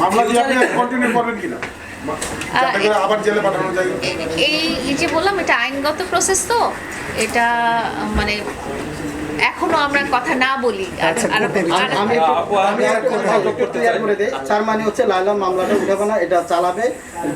মামলা দিয়ে আপনি কন্টিনিউ কিনা? এই যে বললাম এটা আইনগত প্রসেস তো। এটা মানে এখনও আমরা কথা না বলি। আর- আচ্ছা, আমি আমি করে দিই। মানে হচ্ছে লাইলা মামলাটা উঠাবে না এটা চালাবে।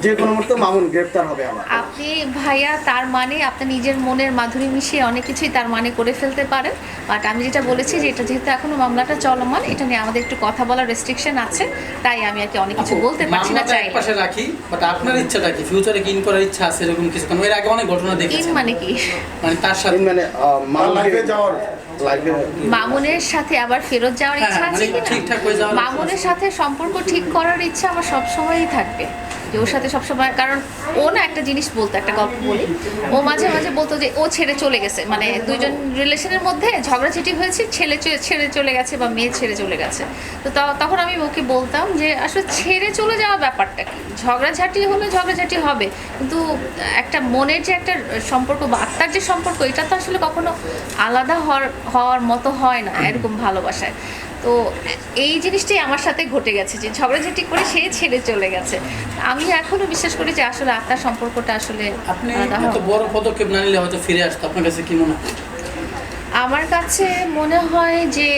যে কোনো মুহূর্তে মামুন গ্রেপ্তার হবে আপনি ভাইয়া তার মানে আপনি নিজের মনের মাধুরী মিশিয়ে অনেক কিছুই তার মানে করে ফেলতে পারেন। বাট আমি যেটা বলেছি যে এটা যেহেতু এখনও মামলাটা চলমান এটা নিয়ে আমাদের একটু কথা বলার রেস্ট্রিকশন আছে। তাই আমি আর কি অনেক কিছু বলতে পারছি না চাই এক পাশে রাখি বাট আপনার ইচ্ছাটা কি? ফিউচারে কি ইন করার ইচ্ছা আছে এরকম কিছু? কারণ এর আগে অনেক ঘটনা দেখেছি। মানে কি? মানে তার সাথে মানে লাইফে যাওয়ার মামুনের সাথে আবার ফেরত যাওয়ার হ্যাঁ, ইচ্ছা আছে মানে হয়ে যাওয়ার ইচ্ছা মামুনের সাথে সম্পর্ক ঠিক করার ইচ্ছা আমার সবসময়ই থাকবে। যে ওর সাথে সবসময়, কারণ ও না একটা জিনিস বলতো, একটা গল্প বলি। ও মাঝে মাঝে বলতো যে ও ছেড়ে চলে গেছে। মানে দুইজন রিলেশনের মধ্যে ঝগড়াঝাটি হয়েছে, ছেলে ছেড়ে চলে গেছে বা মেয়ে ছেড়ে চলে গেছে। তো তখন আমি ওকে বলতাম যে, আসলে ছেড়ে চলে যাওয়া ব্যাপারটা কি? ঝগড়াঝাটি হলে ঝগড়াঝাটি হবে, কিন্তু একটা মনের যে একটা সম্পর্ক বা আত্মার যে সম্পর্ক, এটা তো আসলে কখনো আলাদা হওয়ার হওয়ার মতো হয় না এরকম ভালোবাসায়। তো এই জিনিসটাই আমার সাথে ঘটে গেছে যে ঝগড়াঝাটি করে সে ছেড়ে চলে গেছে। আমি এখনও বিশ্বাস করি যে আসলে আত্মার সম্পর্কটা আসলে আপনি আলাদা এত বড় পদক্ষেপ না নিলে হয়তো ফিরে আসতো। আপনার কাছে কি মনে হয়? আমার কাছে মনে হয় যে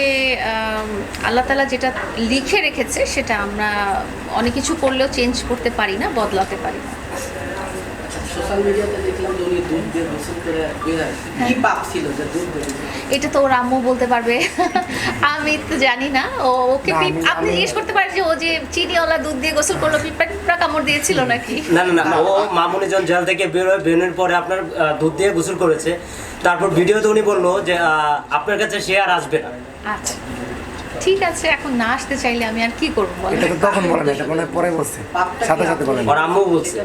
আল্লাহ তালা যেটা লিখে রেখেছে সেটা আমরা অনেক কিছু করলেও চেঞ্জ করতে পারি না বদলাতে পারি না। সোশ্যাল মিডিয়াতে দেখলাম উনি দুধ দিয়ে গোসল করে বের হয়। কি পাপ ছিল যে দুধ এটা তো ওর আম্মু বলতে পারবে। আমি তো জানি না। ও ওকে আপনি জিজ্ঞেস করতে পারেন যে ও যে চিনিওয়ালা দুধ দিয়ে গোসল করল পিঁপড়া কামড় দিয়েছিল নাকি? না না না ও মামুনি যখন জেল থেকে বেরোয় বেরোনোর পরে আপনার দুধ দিয়ে গোসল করেছে। তারপর ভিডিওতে উনি বলল যে আহ, আপনার কাছে সে আর আসবে না। আচ্ছা। ঠিক আছে এখন না আসতে চাইলে আমি আর কি করব এটা তো তখন বলে না এটা মনে পরে বলছে। সাথে সাথে বলেন। ওর আম্মু বলছে।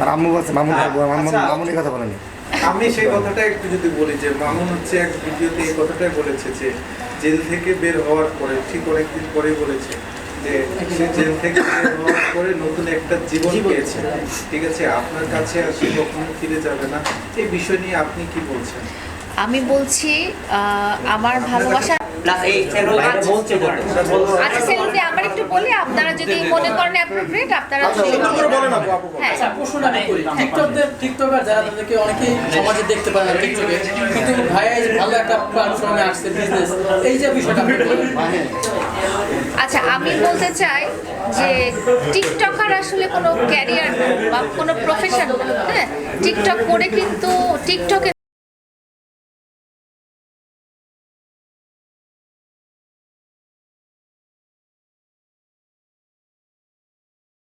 আর আম্মু বলছে মামুন হ্যাঁ, মামুন আচ্ছা। মামুনের কথা বলেনি। আমি সেই কথাটা একটু যদি বলি যে মামুন হচ্ছে এক ভিডিওতে এই কথাটাই বলেছে যে জেল থেকে বের হওয়ার পরে ঠিক অনেকদিন পরে বলেছে যে সে জেল থেকে বের হওয়ার পরে নতুন একটা জীবন পেয়েছে। ঠিক আছে আপনার কাছে আর সে কখনো ফিরে যাবে না। এই বিষয় নিয়ে আপনি কি বলছেন? আমি বলছি আহ, আমার ভালোবাসা প্লাস এই আচ্ছা সেলুদি আমার একটু বলি আপনারা যদি মনে করেন অ্যাপ্রোপ্রিয়েট আপনারা সুন্দর করে বলেন আপু আপু। হ্যাঁ। আচ্ছা প্রশ্নটা আমি টিকটকদের টিকটকার যারা তাদেরকে অনেকেই সমাজে দেখতে পারে না টিকটকে কিন্তু ভাইয়া ভালো একটা প্ল্যাটফর্মে আসছে বিজনেস এই যে বিষয়টা আচ্ছা আমি বলতে চাই যে টিকটকার আসলে কোনো ক্যারিয়ার বা কোনো প্রফেশন হ্যাঁ টিকটক করে কিন্তু টিকটকে